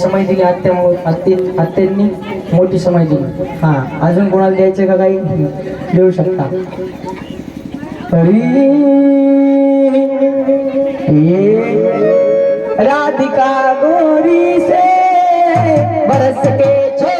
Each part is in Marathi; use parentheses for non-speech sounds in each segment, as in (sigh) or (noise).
समय दिली आत्या आत्ते आत्यांनी मोठी समय दिली. हा अजून कोणाला द्यायचं का काही? देऊ शकता. राधिका गोरी से बरस के छो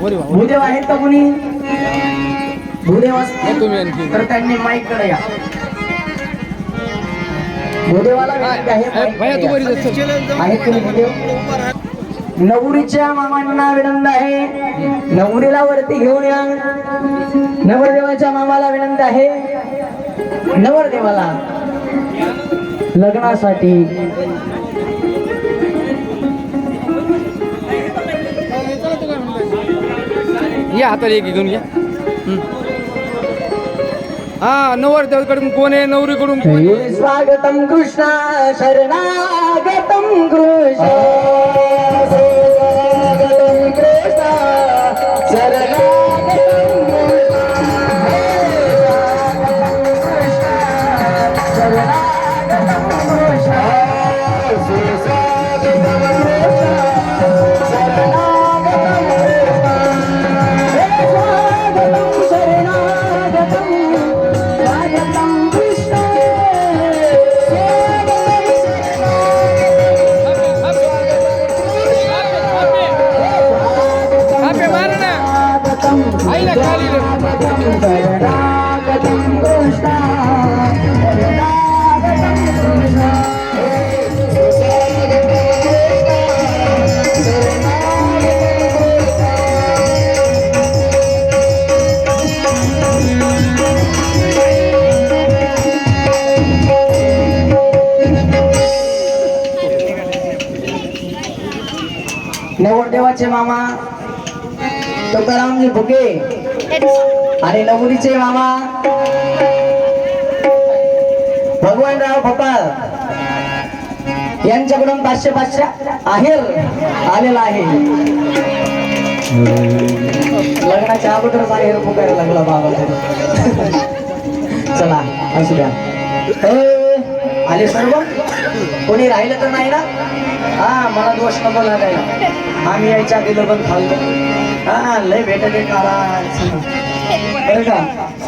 भूदेव आहेत का कुणी? भूदेव असतील तर त्यांनी माईककडे या. भूदेवाला. आहेत तुम्ही भूदेव? नवरीच्या मामांना विनंती आहे. नवरीला वरती घेऊन या. नवरदेवाच्या मामाला विनंती आहे. नवरदेवाला लग्नासाठी या हाताला एक घेऊन या हा नवर त्याकडून कोण आहे? नवरीकडून स्वागतम कृष्ण शरणागतम कृष्ण. नवरदेवाचे मामा. तुकारामजी भुके आणि नवरीचे मामा. भगवानराव भोपाळ. यांच्याकडून पाचशे पाचशे आहेर आलेला आहे. लग्नाच्या अगोदरच आहेर पुकायला लागला बाबा (laughs) चला असू द्या. आले सर्व? कोणी राहिलं तर नाही ना? हा मला दोष नको लागायला. आम्ही यायच्या आधी लग्न खाल्लो हा लय भेटत महाराज बरं का?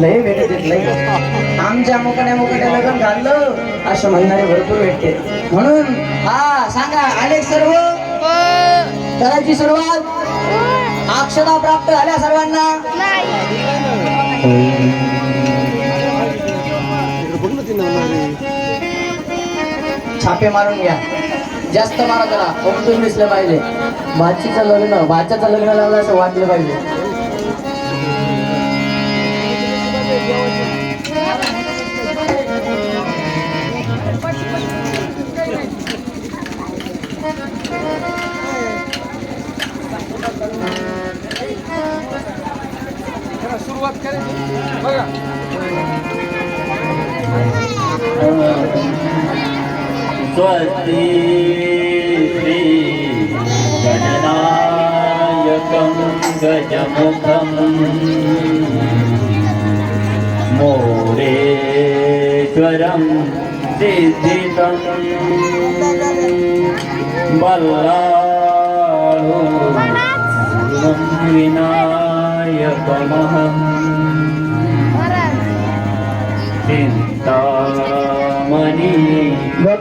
लय भेटत येत लय. आमच्या मुकाने मुकाने लग्न घाललं असं म्हणणारे भरपूर भेटते म्हणून हा सांगा आले सर्व? करायची सुरुवात? अक्षता प्राप्त झाल्या सर्वांना? छापे मारून घ्या. जास्त मारा जरा. उमटून दिसलं पाहिजे. भाचीचं लग्न भाच्याचं लग्न झालं असं वाटलं पाहिजे. सुरुवात करायची बघा. स्वस्ति श्री गणनायकं गजमुखं मोरेश्वरं सिद्धितं बल्लाळो विनायकमहम्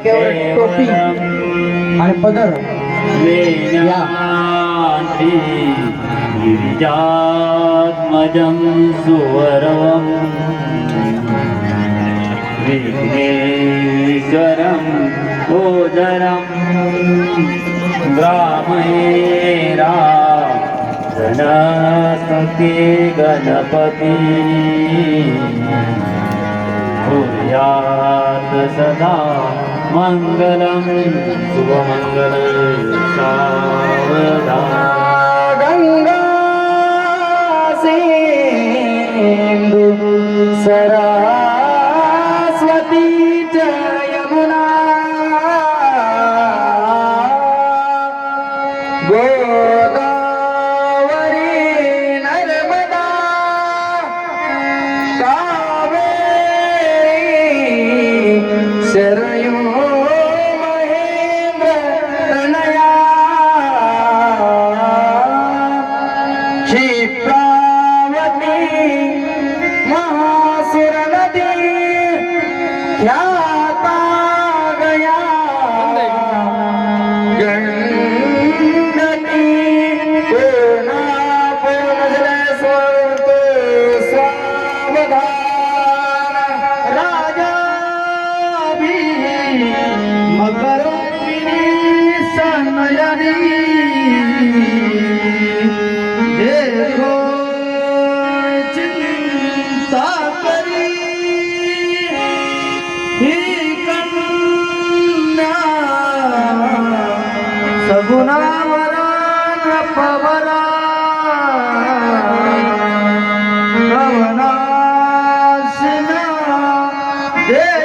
डोक्यावर टोपी आणि पदर वेदान्ति गिरिजात्मजं सुवरवम् विघ्नेश्वरम् ओदरम् ग्रामैरा गणपति गणपति. भूयात् सदा மங்களம் சுபமங்களம் சாரதா. கங்கா சரா. Yeah.